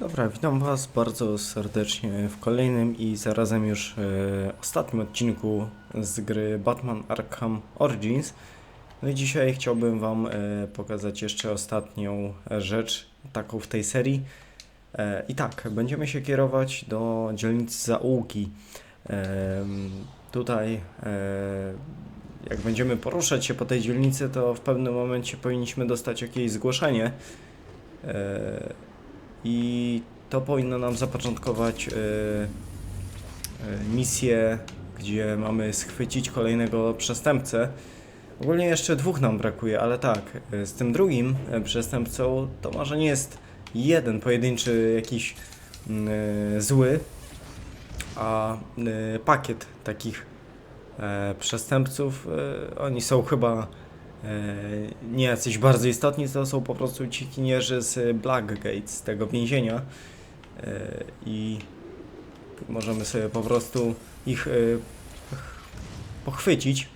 Dobra, witam Was bardzo serdecznie w kolejnym i zarazem już e, ostatnim odcinku z gry Batman Arkham Origins. No i dzisiaj chciałbym Wam e, pokazać jeszcze ostatnią rzecz, taką w tej serii. E, I tak, będziemy się kierować do dzielnicy Zaułki. Em, tutaj, e, jak będziemy poruszać się po tej dzielnicy, to w pewnym momencie powinniśmy dostać jakieś zgłoszenie. E, i to powinno nam zapoczątkować e, e, misję, gdzie mamy schwycić kolejnego przestępcę. Ogólnie jeszcze dwóch nam brakuje, ale tak, e, z tym drugim przestępcą to może nie jest jeden pojedynczy jakiś mm, zły, a pakiet takich przestępców. Oni są chyba nie jacyś bardzo istotni, to są po prostu ci kinierzy z Blackgate, z tego więzienia e, i możemy sobie po prostu ich e, ch- pochwycić.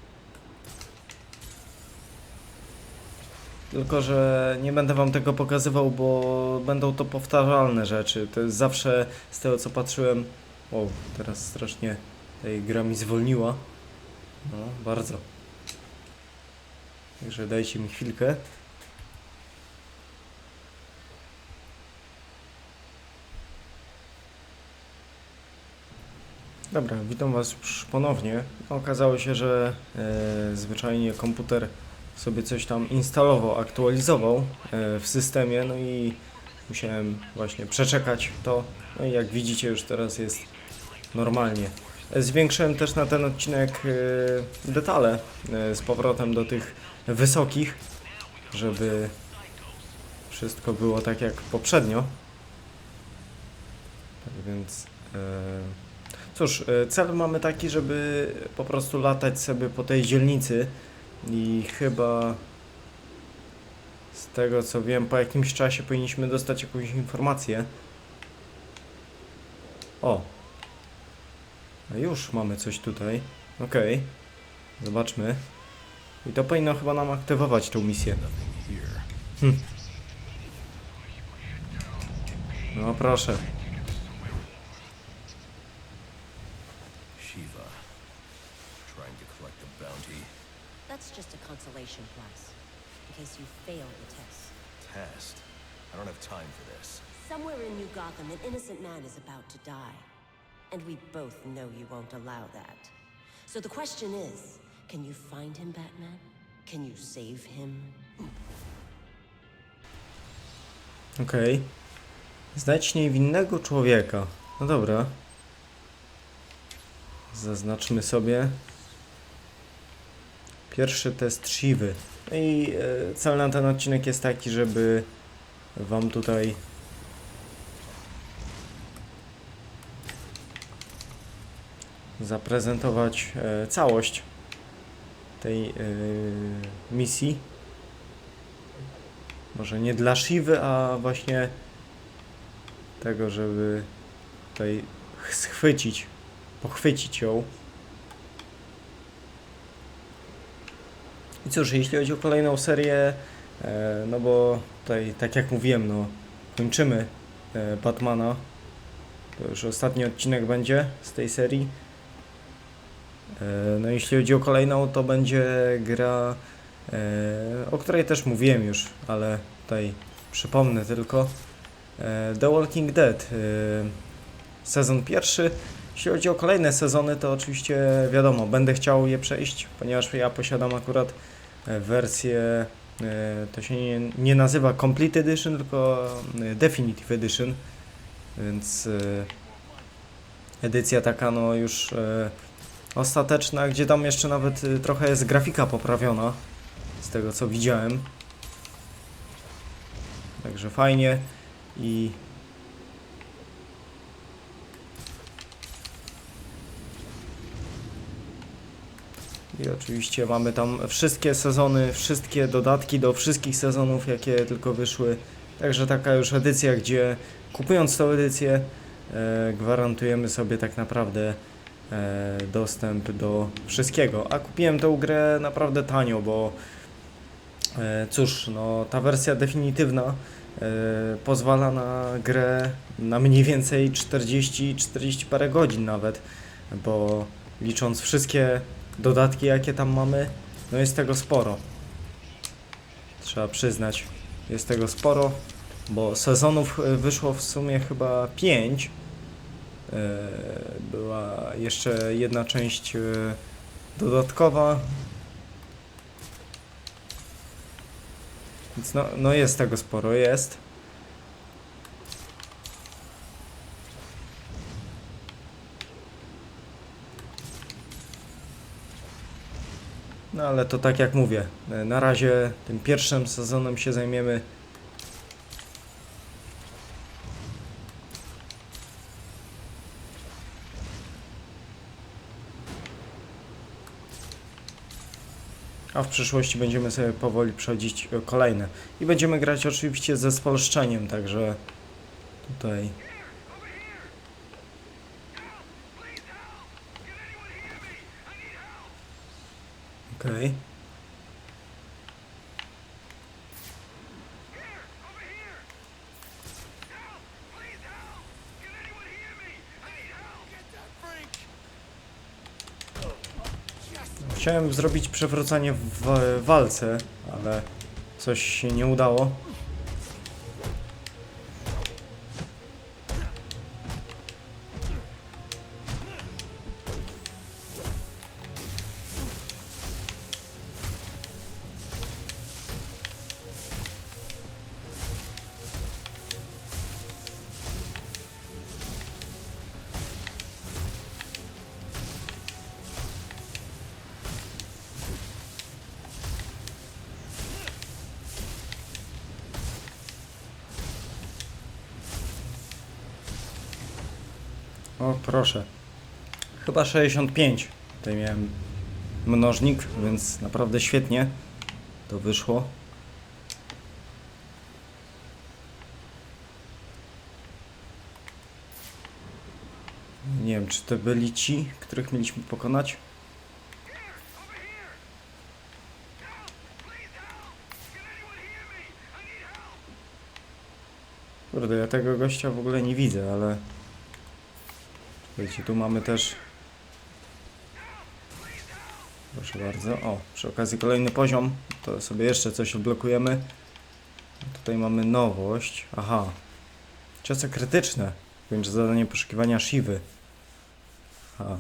Tylko, że nie będę wam tego pokazywał, bo będą to powtarzalne rzeczy. To jest zawsze z tego co patrzyłem. O, teraz strasznie tej gra mi zwolniła. No, bardzo. Także dajcie mi chwilkę. Dobra, witam Was ponownie. Okazało się, że e, zwyczajnie komputer sobie coś tam instalował, aktualizował e, w systemie, no i musiałem właśnie przeczekać to. No i jak widzicie, już teraz jest normalnie. E, Zwiększyłem też na ten odcinek e, detale e, z powrotem do tych wysokich, żeby wszystko było tak jak poprzednio. Tak więc. E, cóż, e, cel mamy taki, żeby po prostu latać sobie po tej dzielnicy i chyba z tego co wiem, po jakimś czasie powinniśmy dostać jakąś informację. O! A już mamy coś tutaj. Okej. Zobaczmy. I to powinno chyba nam aktywować tą misję. Hm. No proszę. Shiva. Trying to collect the bounty. That's just a consolation prize, in case you fail the test. Test. I don't have time for this. Somewhere in New Gotham, an innocent man is about to die. And we both know you won't allow that. So the question is, can you find him, Batman? Can you save him? Okej. Znajdź niewinnego człowieka. No dobra. Zaznaczmy sobie. Pierwszy test Shivy. No i e, cel na ten odcinek jest taki, żeby wam tutaj zaprezentować e, całość tej e, misji. Może nie dla Shivy, a właśnie tego, żeby tutaj ch- schwycić, pochwycić ją. I cóż, jeśli chodzi o kolejną serię, e, no bo tutaj, tak jak mówiłem, no kończymy e, Batmana. To już ostatni odcinek będzie z tej serii. E, no jeśli chodzi o kolejną, to będzie gra, e, o której też mówiłem już, ale tutaj przypomnę tylko. E, The Walking Dead, sezon pierwszy. Jeśli chodzi o kolejne sezony, to oczywiście wiadomo, będę chciał je przejść, ponieważ ja posiadam akurat wersję, to się nie, nie nazywa Complete Edition, tylko Definitive Edition, więc edycja taka no już ostateczna, gdzie tam jeszcze nawet e, trochę jest grafika poprawiona, z tego co widziałem. Także fajnie i I oczywiście mamy tam wszystkie sezony, wszystkie dodatki do wszystkich sezonów, jakie tylko wyszły. Także taka już edycja, gdzie kupując tą edycję e, gwarantujemy sobie tak naprawdę dostęp do wszystkiego. A kupiłem tę grę naprawdę tanio, bo e, cóż, no ta wersja definitywna pozwala na grę na mniej więcej 40, 40 parę godzin nawet, bo licząc wszystkie dodatki jakie tam mamy, no jest tego sporo. Trzeba przyznać, jest tego sporo, bo sezonów e, wyszło w sumie chyba 5. Była jeszcze jedna część e, dodatkowa. Więc no, no jest tego sporo, jest. No ale to tak jak mówię, e, na razie tym pierwszym sezonem się zajmiemy. A w przyszłości będziemy sobie powoli przechodzić e, kolejne. I będziemy grać oczywiście ze spolszczeniem, także tutaj. Okej. Chciałem zrobić przewrócenie w wa- walce, ale coś się nie udało. Chyba 65. Tutaj miałem mnożnik, więc naprawdę świetnie to wyszło. Nie wiem, czy to byli ci, których mieliśmy pokonać? Kurde, ja tego gościa w ogóle nie widzę, ale... Wiecie, tu mamy też... Proszę bardzo. O, przy okazji kolejny poziom. To sobie jeszcze coś odblokujemy. Tutaj mamy nowość. Aha. Ciosy krytyczne. Że zadanie poszukiwania Shivy. Aha.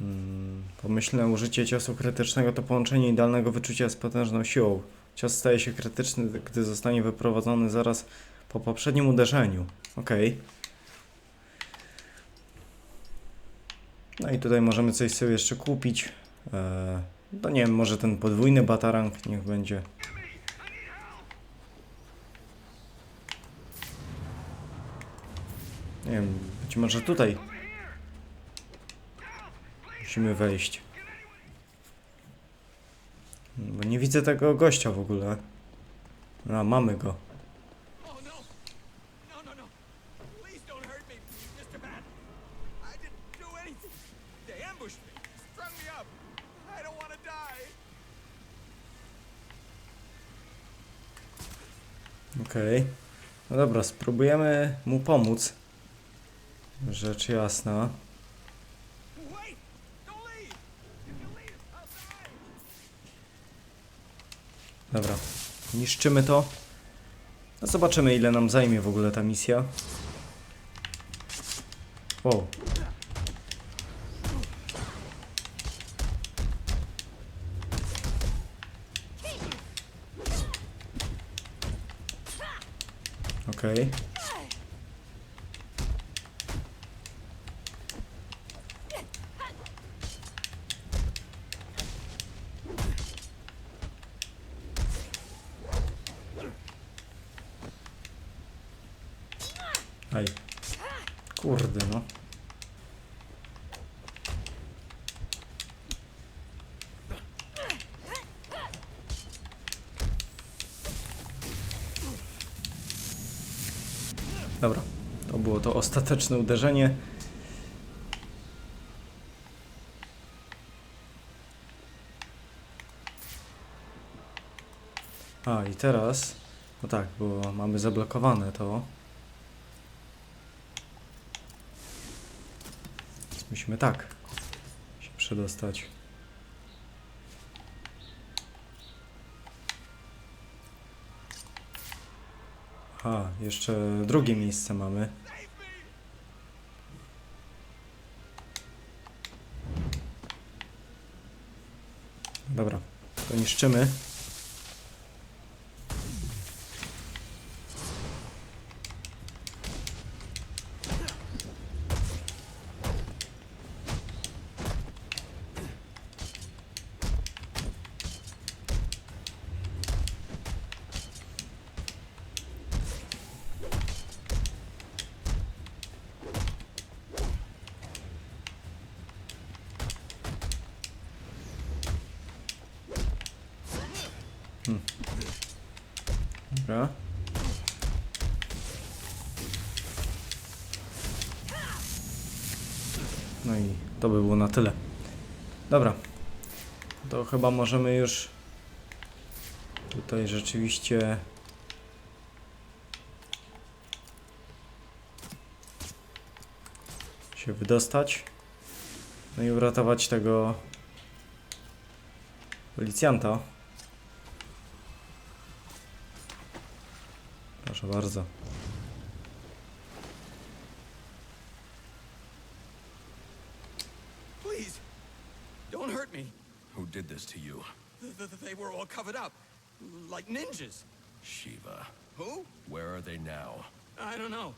Mm, pomyślne użycie ciosu krytycznego to połączenie idealnego wyczucia z potężną siłą. Cios staje się krytyczny, gdy zostanie wyprowadzony zaraz po poprzednim uderzeniu. Okej. No i tutaj możemy coś sobie jeszcze kupić. Eee, no nie wiem, może ten podwójny batarang niech będzie. Nie wiem, być może tutaj musimy wejść. Bo nie widzę tego gościa w ogóle. A, mamy go. Oh no! No, no, no! Please don't hurt me, Mr. Bat! I didn't do anything! They ambushed me, strung me up! I don't want to die! Okej. No dobra, spróbujemy mu pomóc. Rzecz jasna. Dobra, niszczymy to. No zobaczymy ile nam zajmie w ogóle ta misja. Wow. Okej. Aj. Kurde no. Dobra, to było to ostateczne uderzenie. A i teraz No tak, bo mamy zablokowane to. Musimy tak się przedostać. Aha, jeszcze drugie miejsce mamy. Dobra, to niszczymy. Dobra. No i to by było na tyle. Dobra. To chyba możemy już tutaj rzeczywiście się wydostać. No i uratować tego policjanta. Proszę bardzo. Did this to you? Th- th- They were all covered up, like ninjas. Shiva. Who? Where are they now? I don't know.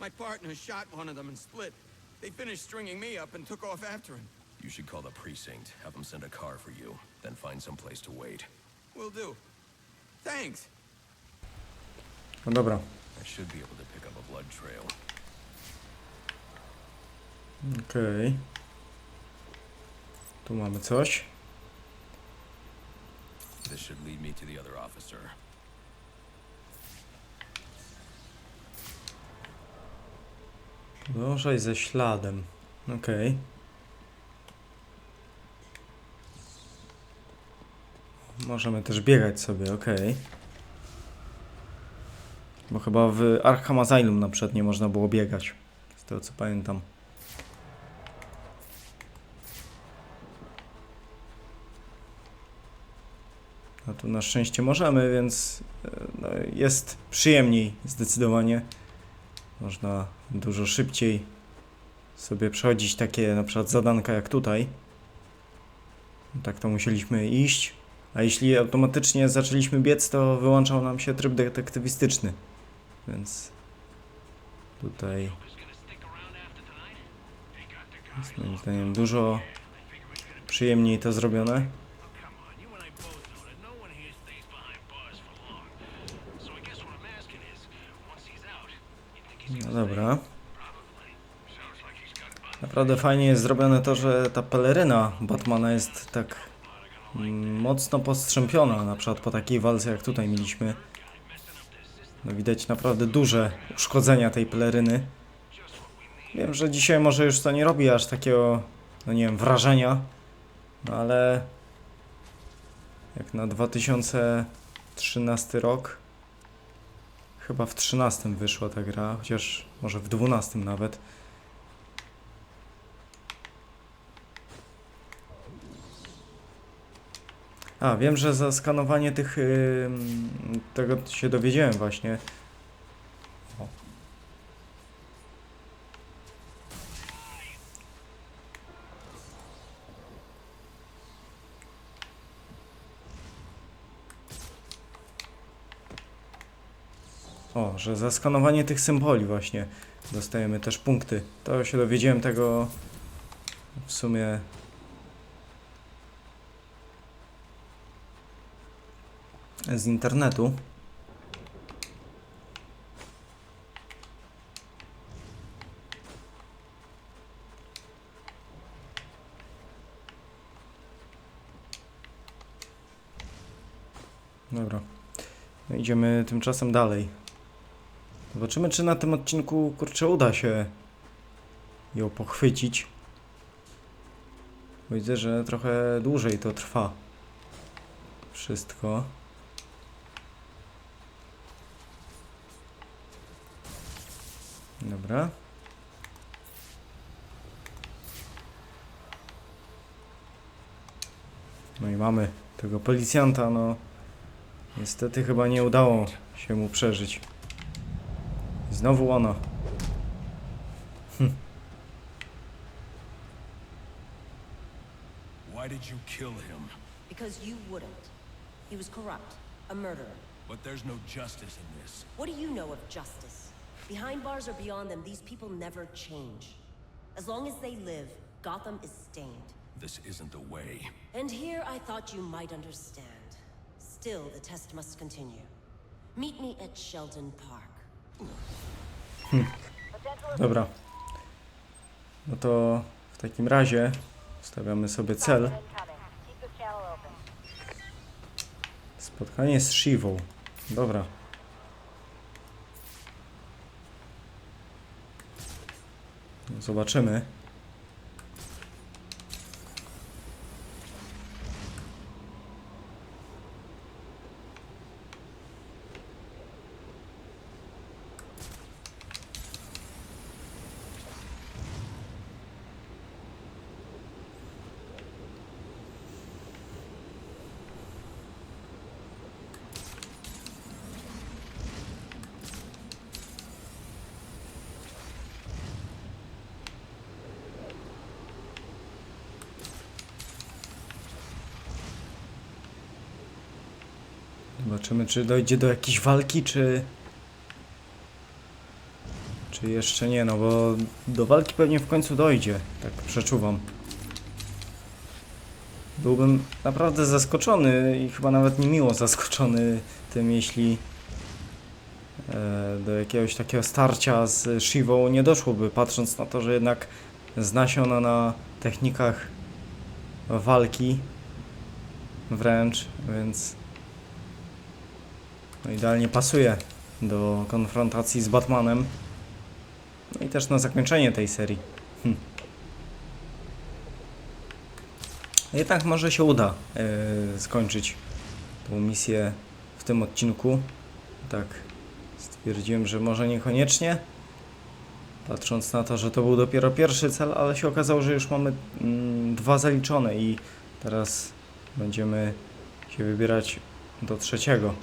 My partner shot one of them and split. They finished stringing me up and took off after him. You should call the precinct, have them send a car for you, then find some place to wait. Will do. Thanks. No dobra. I should be able to pick up a blood trail. Okej. Tu mamy coś. This should lead me to the other officer. Ze śladem. Okej. Możemy też biegać sobie, okej. Bo chyba w Arkham Asylum na przykład nie można było biegać. Z tego co pamiętam. A tu na szczęście możemy, więc e, no, jest przyjemniej zdecydowanie. Można dużo szybciej sobie przechodzić takie na przykład zadanka jak tutaj. Tak to musieliśmy iść. A jeśli automatycznie zaczęliśmy biec, to wyłączał nam się tryb detektywistyczny. Więc tutaj jest moim zdaniem dużo przyjemniej to zrobione. No dobra. Naprawdę fajnie jest zrobione to, że ta peleryna Batmana jest tak mocno postrzępiona, na przykład po takiej walce jak tutaj mieliśmy. No widać naprawdę duże uszkodzenia tej peleryny. Wiem, że dzisiaj może już to nie robi aż takiego, no nie wiem, wrażenia, no ale jak na 2013 rok, chyba w 13 wyszła ta gra, chociaż może w 12 nawet. A, wiem, że za skanowanie tych. tego się dowiedziałem właśnie. O, że za skanowanie tych symboli właśnie dostajemy też punkty. To się dowiedziałem tego w sumie z internetu. Dobra. Idziemy tymczasem dalej. Zobaczymy, czy na tym odcinku, kurczę, uda się ją pochwycić. Widzę, że trochę dłużej to trwa. Wszystko. Dobra. No i mamy tego policjanta, no. Niestety chyba nie udało się mu przeżyć. Znowu ona. Hm. Why did you kill him? Because you wouldn't. He was corrupt, a murderer. But there's no justice in this. What do you know of justice? Behind bars or beyond them, these people never change. As long as they live, Gotham is stained. This isn't the way. And here I thought you might understand. Still, the test must continue. Meet me at Sheldon Park. Dobra. No to w takim razie stawiamy sobie cel. Spotkanie z Shivą. Dobra. Zobaczymy. Zobaczymy, czy dojdzie do jakiejś walki, czy... Czy jeszcze nie, no bo do walki pewnie w końcu dojdzie, tak przeczuwam. Byłbym naprawdę zaskoczony i chyba nawet niemiło zaskoczony tym, jeśli e, do jakiegoś takiego starcia z Shivą nie doszłoby, patrząc na to, że jednak zna się ona na technikach walki wręcz, więc no idealnie pasuje do konfrontacji z Batmanem. No i też na zakończenie tej serii. Hm. Jednak może się uda e, skończyć tą misję w tym odcinku. Tak stwierdziłem, że może niekoniecznie. Patrząc na to, że to był dopiero pierwszy cel, ale się okazało, że już mamy mm, dwa zaliczone i teraz będziemy się wybierać do trzeciego.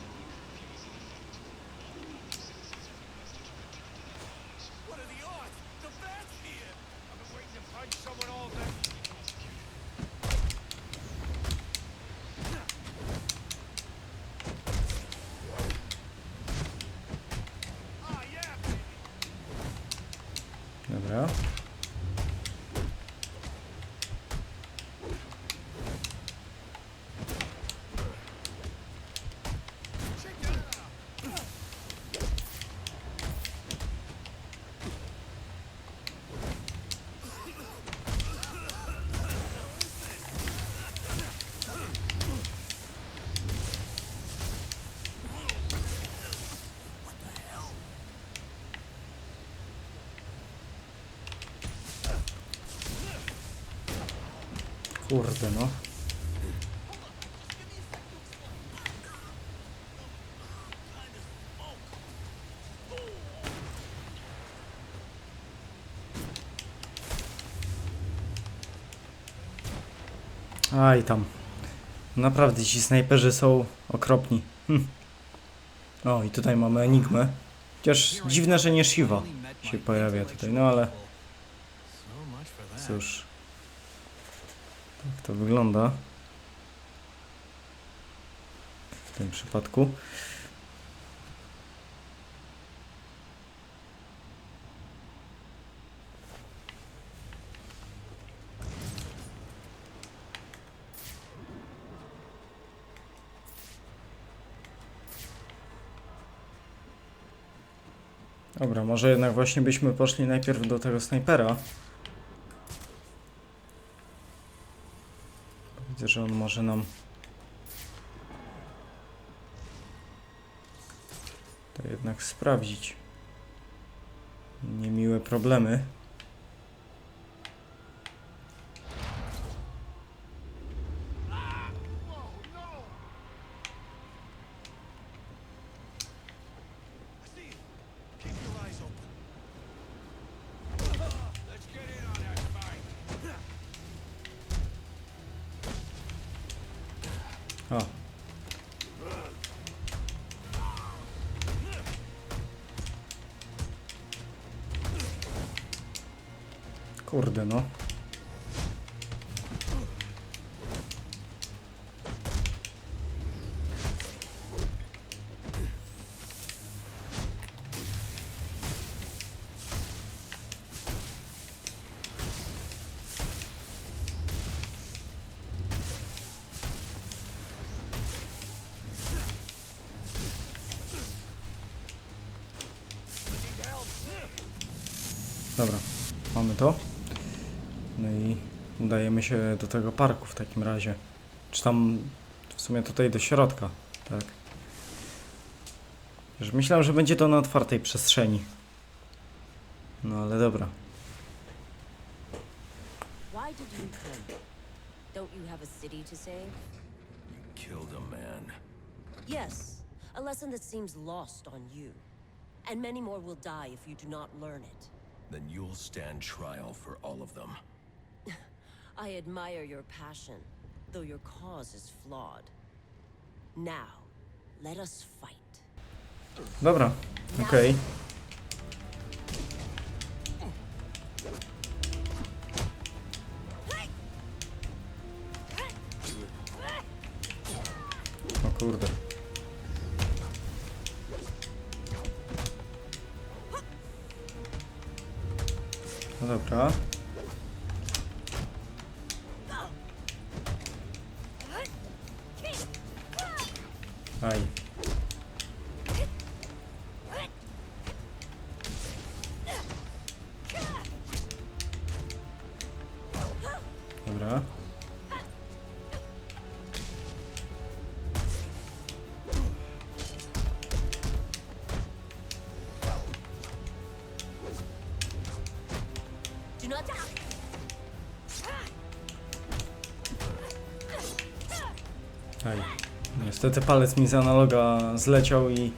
Kurde no. Aj tam. Naprawdę ci snajperzy są okropni. Hm. O i tutaj mamy Enigmę. Chociaż dziwne, że nie Shiva się pojawia tutaj, no ale cóż. Tak to wygląda. W tym przypadku. Dobra, może jednak właśnie byśmy poszli najpierw do tego snajpera. Widzę, że on może nam to jednak sprawdzić. Niemiłe problemy. Mamy to. No i udajemy się do tego parku w takim razie. Czy tam w sumie tutaj do środka, tak. Już myślałem, że będzie to na otwartej przestrzeni. No ale dobra. Why did you come? Don't you have a city to save? Killed a man. Yes, a lesson that seems lost on you. And many more will die if you do not learn it. Then you'll stand trial for all of them. I admire your passion, though your cause is flawed. Now, let us fight. Dobra, okej. O kurde. Dobra. Niestety palec mi z analoga zleciał i...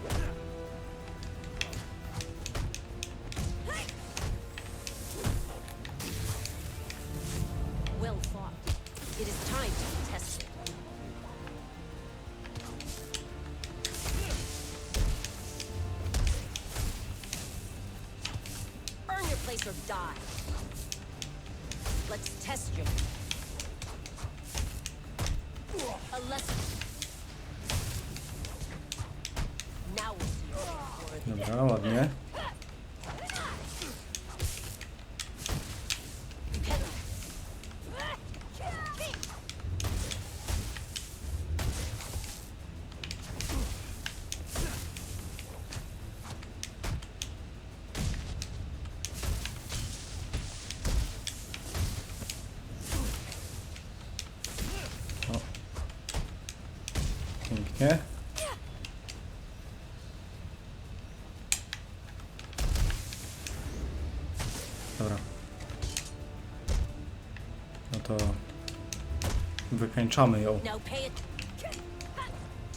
wykańczamy ją. Now pay it.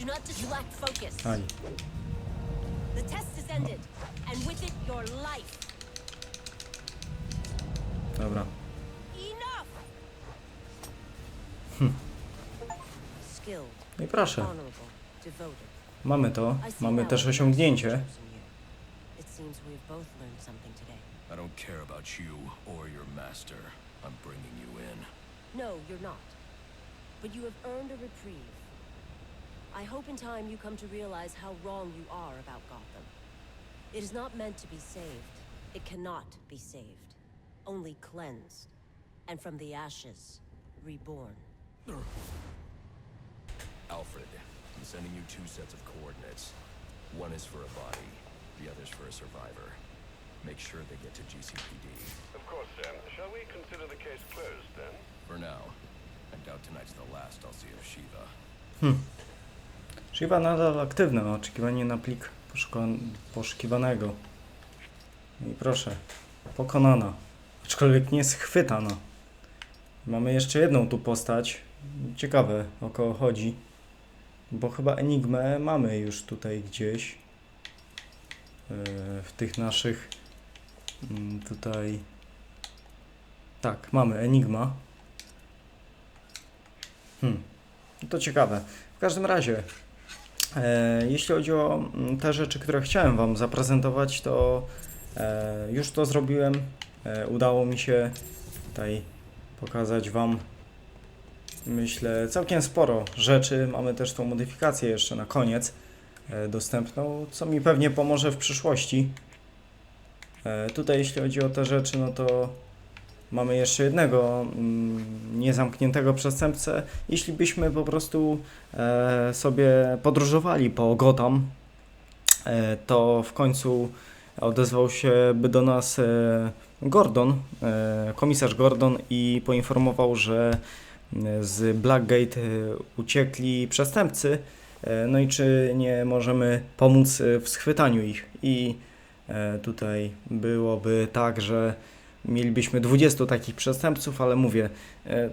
Do not distract focus. Aj. The test is ended, and with it, your life. Dobra. Enough! Skilled, No i proszę, mamy to. Mamy też osiągnięcie. I don't care about you or your master. I'm bringing you in. No, you're not. But you have earned a reprieve. I hope in time you come to realize how wrong you are about Gotham. It is not meant to be saved. It cannot be saved. Only cleansed. And from the ashes, reborn. Alfred, I'm sending you two sets of coordinates. One is for a body, the other's for a survivor. Make sure they get to GCPD. Of course, Sam. Shall we consider the case closed then? For now, Of Shiva. Nadal aktywne, ma oczekiwanie na plik poszukiwanego. I proszę, pokonana. Aczkolwiek nie schwytana. Mamy jeszcze jedną tu postać. Ciekawe o kogo chodzi. Bo chyba Enigmę mamy już tutaj gdzieś. Yy, W tych naszych mm, tutaj. Tak, mamy Enigma. Hmm. To ciekawe. W każdym razie, e, jeśli chodzi o mm, te rzeczy, które chciałem Wam zaprezentować, to e, już to zrobiłem. E, udało mi się tutaj pokazać Wam, myślę, całkiem sporo rzeczy. Mamy też tą modyfikację jeszcze na koniec e, dostępną, co mi pewnie pomoże w przyszłości. E, tutaj, jeśli chodzi o te rzeczy, no to mamy jeszcze jednego mm, niezamkniętego przestępcę. Jeśli byśmy po prostu e, sobie podróżowali po Gotham, e, to w końcu odezwał się by do nas e, Gordon, komisarz Gordon i poinformował, że e, z Blackgate uciekli przestępcy, no i czy nie możemy pomóc w schwytaniu ich. I tutaj byłoby tak, że mielibyśmy 20 takich przestępców, ale mówię, e,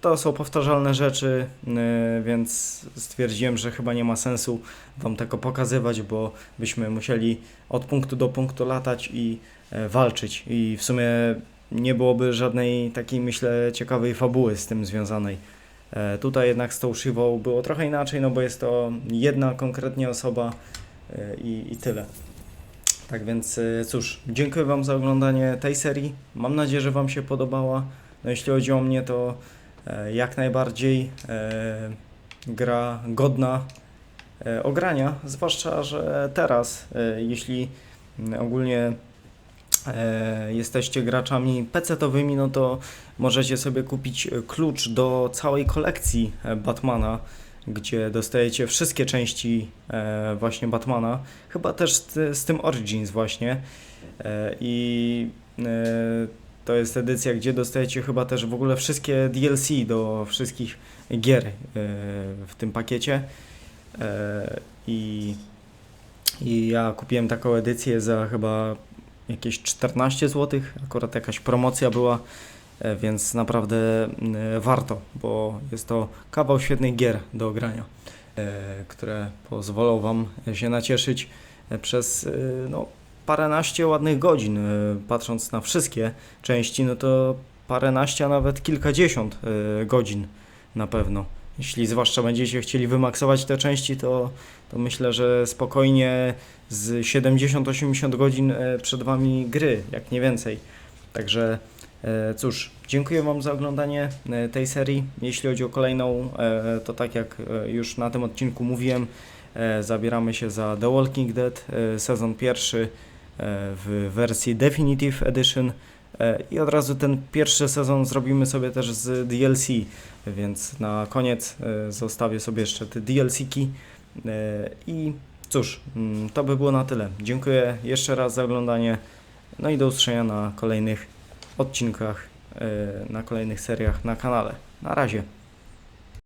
to są powtarzalne rzeczy, e, więc stwierdziłem, że chyba nie ma sensu Wam tego pokazywać, bo byśmy musieli od punktu do punktu latać i e, walczyć. I w sumie nie byłoby żadnej takiej, myślę, ciekawej fabuły z tym związanej. Tutaj jednak z tą Shivą było trochę inaczej, no bo jest to jedna konkretnie osoba i, i tyle. Tak więc e, cóż, dziękuję Wam za oglądanie tej serii. Mam nadzieję, że Wam się podobała. No jeśli chodzi o mnie, to e, jak najbardziej e, gra godna ogrania, zwłaszcza, że teraz, jeśli mm, ogólnie jesteście graczami PC-towymi, no to możecie sobie kupić klucz do całej kolekcji Batmana, gdzie dostajecie wszystkie części e, właśnie Batmana, chyba też z, z tym Origins właśnie. E, i e, to jest edycja, gdzie dostajecie chyba też w ogóle wszystkie DLC do wszystkich gier w tym pakiecie. I, i ja kupiłem taką edycję za chyba jakieś 14 zł, akurat jakaś promocja była, więc naprawdę e, warto, bo jest to kawał świetnych gier do grania, e, które pozwolą Wam się nacieszyć e, przez e, no, paręnaście ładnych godzin. E, Patrząc na wszystkie części, no to paręnaście, a nawet kilkadziesiąt e, godzin na pewno. Jeśli zwłaszcza będziecie chcieli wymaksować te części, to, to myślę, że spokojnie z 70-80 godzin e, przed Wami gry, jak nie więcej. Także e, cóż, dziękuję Wam za oglądanie e, tej serii. Jeśli chodzi o kolejną, e, to tak jak e, już na tym odcinku mówiłem, e, zabieramy się za The Walking Dead, e, sezon pierwszy e, w wersji Definitive Edition. E, I od razu ten pierwszy sezon zrobimy sobie też z DLC, więc na koniec e, zostawię sobie jeszcze te DLC-ki. E, I cóż, mm, to by było na tyle. Dziękuję jeszcze raz za oglądanie. No i do usłyszenia na kolejnych odcinkach, e, na kolejnych seriach na kanale. Na razie.